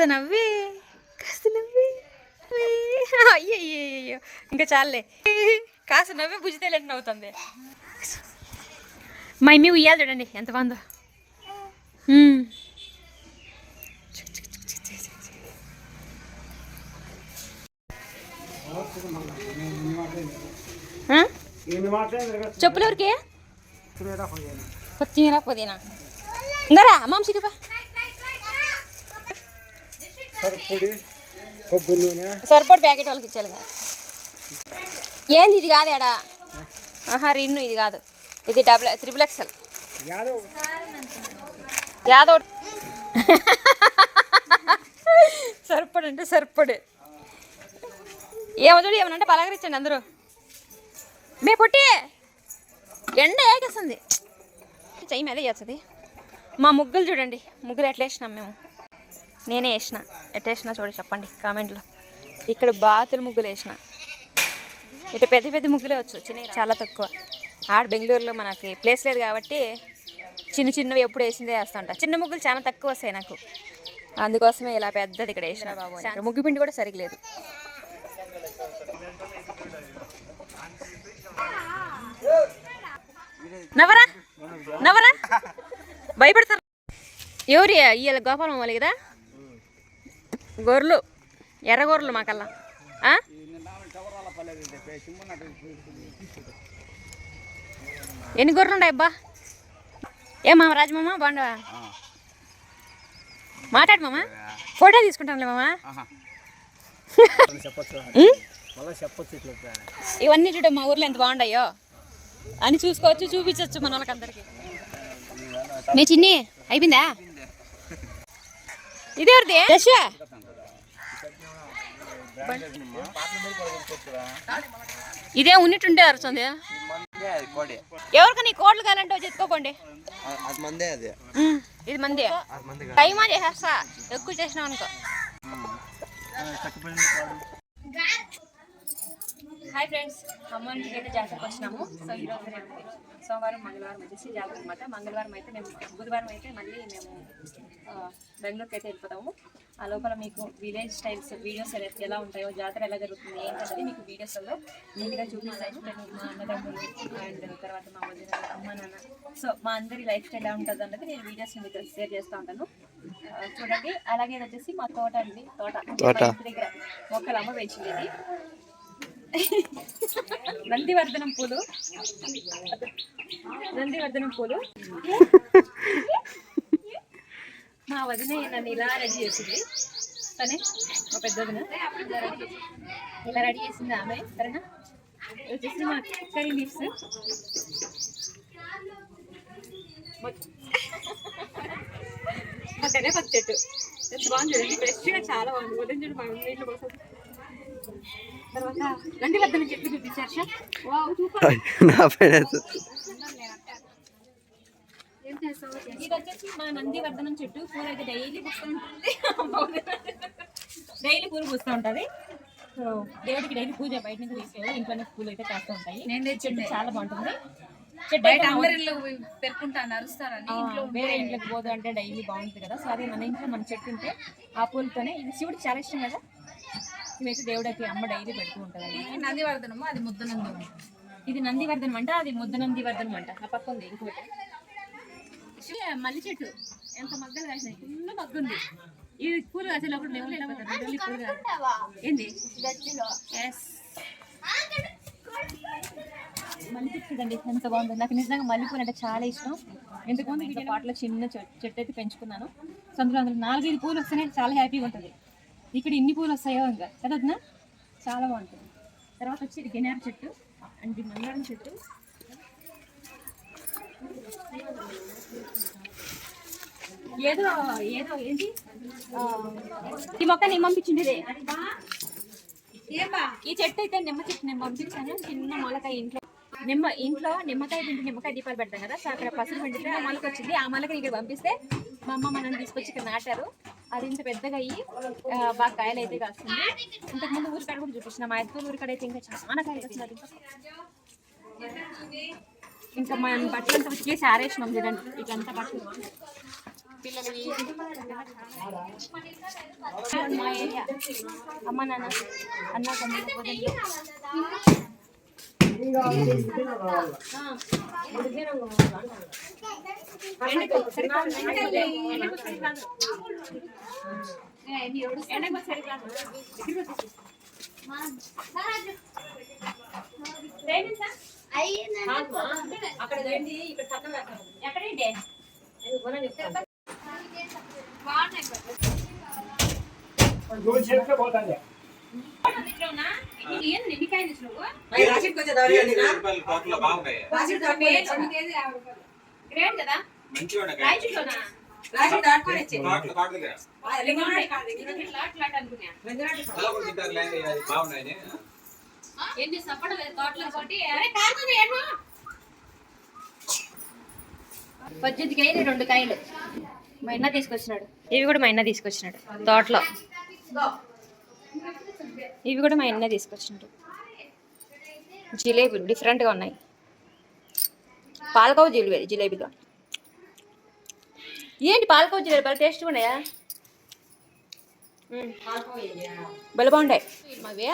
కాస్త నవ్వి కాస్త నవ్వి అయ్యో ఇంకా చాలే. కాస్త నవ్వి భుజితేలేంటి నవ్వుతుంది. మా ఇమ్మి ఉయ్యాలి చూడండి ఎంత బాగుందో. చెప్పులు ఎవరికి? కొత్తిమీర పుదీనా ఇందరా మాంసికి పా. పొడి కొబ్బరి నూనె. సరిపడి ప్యాకెట్ వాళ్ళకి ఇచ్చాలి ఏంది ఇది కాదు ఎడా ఆహా రిన్ను ఇది కాదు. ఇది double triple excel Yadav Yadav సరిపడు అంటే సరిపడు. ఏమో చూడు ఏమనంటే పలకరించండి అందరూ. మే పొట్టి ఎండ ఏకేస్తుంది చెయ్యి మీద చేస్తుంది మా ముగ్గులు చూడండి ముగ్గులు ఎట్లా వేసినాం మేము. నేనే వేసిన. ఎట్లా వేసినా చూడ చెప్పండి కామెంట్లో. ఇక్కడ బాతులు ముగ్గులు వేసిన. ఇటు పెద్ద పెద్ద ముగ్గులే వచ్చు చిన్న చాలా తక్కువ. ఆడ బెంగళూరులో మనకి ప్లేస్ లేదు కాబట్టి చిన్న చిన్నవి ఎప్పుడు వేసిందే వేస్తుంటా. చిన్న ముగ్గులు చాలా తక్కువ వస్తాయి నాకు. అందుకోసమే ఇలా పెద్దది ఇక్కడ వేసిన. బాబు. ముగ్గు పిండి కూడా సరిగ్లేదు నవరా? నవరా? భయపడతారు. ఎవరి ఇవాళ గోపాలం వాళ్ళు కదా? గొర్రెలు ఎర్ర గొర్రెలు మాకల్లా. ఎన్ని గొర్రెలు ఉన్నాయి అబ్బా? ఏ మామ రాజమామ బాగుండవా మాట్లాడు మామ. ఫోటో తీసుకుంటానులే మామ. ఇవన్నీ చూడ మా ఊర్లో ఎంత బాగుండాయో. అని చూసుకోవచ్చు చూపించవచ్చు మన వాళ్ళకందరికి. మీ చిన్ని అయిపోయిందా? ఇది దశ ఇదే ఉన్నట్టుండే అరుస్తుంది కోడి ఎవరికని కోట్లు అది ఉమ్, ఇది మంది. టైమా చేసేస్తా. ఎక్కువ చేసినాం అనుకో. హాయ్ ఫ్రెండ్స్ అమ్మ ఇంటికి అయితే జాతరకు వచ్చినాము. సో ఈ రోజు రేపు సోమవారం మంగళవారం వచ్చేసి జాతర అనమాట మంగళవారం అయితే మేము బుధవారం అయితే మళ్ళీ మేము బెంగళూరుకి అయితే వెళ్ళిపోతాము. ఆ లోపల మీకు విలేజ్ స్టైల్స్ వీడియోస్ ఎలా ఎలా ఉంటాయో జాతర ఎలా జరుగుతుంది ఏంటనేది మీకు వీడియోస్లో నీట్గా చూపిస్తాను. మా అన్నదమ్ములు అండ్ తర్వాత మా వదిన అమ్మ నాన్న. సో మా అందరి లైఫ్ స్టైల్ ఎలా ఉంటుంది అన్నది నేను వీడియోస్ మీకు షేర్ చేస్తూ ఉంటాను. చూడండి. అలాగే వచ్చేసి మా తోట అండి. తోట దగ్గర మొక్కలు అమ్మ పెంచింది నందివర్ధనం పూలు. నందివర్ధనం పూలు. మా వదిన నన్ను ఇలా రెడీ చేసింది. తనే మా పెద్ద వదిన. ఇలా రెడీ చేసింది ఆమె. సరేనా? వచ్చేసి మా కర్రీ లీవ్స్ మా కరివేపాకు పచ్చట్టు. బాగుంది. చూడండి ఫ్రెష్గా చాలా బాగుంది. వదిన చూడు మా నీళ్ళు కోసం తర్వాత నందివర్ధనం చెట్టు చూపించారు వావ్ సూపర్ నా పేరు ఇది వచ్చేసి మా నందివర్ధనం చెట్టు పూలు అయితే డైలీ పూస్తూ ఉంటుంది. డైలీ పూలు పూస్తూ ఉంటుంది. సో దేవుడికి డైలీ పూజ బయట నుంచి తీసుకెళ్ళి ఇంట్లోనే పూలు అయితే కాస్తూ ఉంటాయి. నేను తెచ్చిండే. చెట్టు చాలా బాగుంటుంది. చెట్టు బయట అయితే అందరి ఇల్లు పెట్టుకుంటాను అరుస్తారని ఇంట్లో వేరే ఇంట్లోకి పోదు అంటే డైలీ బాగుంటుంది కదా. సో అది మన ఇంట్లో మన చెట్టు ఉంటే ఆ పూలతోనే. ఇది శివుడికి చాలా ఇష్టం కదా. ఇవైతే దేవుడికి అమ్మ డైలీ పెడుతూ ఉంటుంది నందివర్ధనము? అది ముద్దనంది ఇది నందివర్ధనం అంట అది ముద్ద నందివర్ధనం అంట. ఆ పక్క ఉంది ఇంకోటి మల్లి చెట్టు. ఎంత మగ్గలు కాసినాయి. ఫుల్ మగ్గుంది. ఇది పూలు కాసే లోపల మేము వెళ్ళిపోతాం మళ్ళీ పూలు కాదు. ఏంది? మల్లి చెట్టు చూడండి ఎంత బాగుంది. నాకు నిజంగా మల్లి పూలు అంటే చాలా ఇష్టం. ఎందుకంటే ఇంట్లో పాటలో చిన్న చెట్టు అయితే పెంచుకున్నాను. సో అందులో అందులో నాలుగైదు పూలు వస్తేనే చాలా హ్యాపీగా ఉంటుంది. ఇక్కడ ఇన్ని పూలు వస్తాయో ఇంకా. కదా చాలా బాగుంటుంది. తర్వాత వచ్చి ఇది గెనార్ చెట్టు అండ్ ఇది మందారం చెట్టు. ఏదో ఏదో ఏంటి? ఈ మొక్క నేను పంపించింది ఈ చెట్టు అయితే నిమ్మ చెట్టు నేను పంపించాను. చిన్న మొలకాయ ఇంట్లో. నిమ్మ ఇంట్లో నిమ్మకాయ తింటే నిమ్మకాయ దీపాలు పెడతాం కదా. సో అక్కడ పసుపు పండితే ఆ మొలక వచ్చింది ఆ మొలకని ఇక్కడ పంపిస్తే మా అమ్మ మనం తీసుకొచ్చి ఇక్కడ నాటారు. అది ఇంత పెద్దగా అయ్యి బాగా కాయలు అయితే కాస్తుంది. ఇంతకుముందు ఊరికాడ కూడా చూపించిన మా ఎత్తు ఊరికాడ అయితే ఇంకా చాలా కాయలు వస్తున్నారు ఇంకా మన బట్టలు అంతా ఉతికేసి ఆరేసినాం చూడండి ఇట్లంతా బట్టలు మా ఏరియా. అమ్మ నాన్న అన్న తమ్ముడు వదినలు. ఎక్కడండి నువ్వు చెప్తే పోతాండి గ్రేట్ కదా రాయచూట్లోనా తోటలో కొట్టి. పద్దెనిమిది కాయలు రెండు కాయలు. మా అన్న తీసుకొచ్చినాడు. ఇవి కూడా మా అన్న తీసుకొచ్చినాడు తోటలో. ఇవి కూడా మా అన్న తీసుకొచ్చినాడు. జిలేబీ డిఫరెంట్గా ఉన్నాయి. పాలకోవ జిలేబీ జిలేబీలో. ఏంటి పాలకోవ జిలేబీ బాగా టేస్ట్గా ఉన్నాయా. భలే బాగుంటాయి. మావే.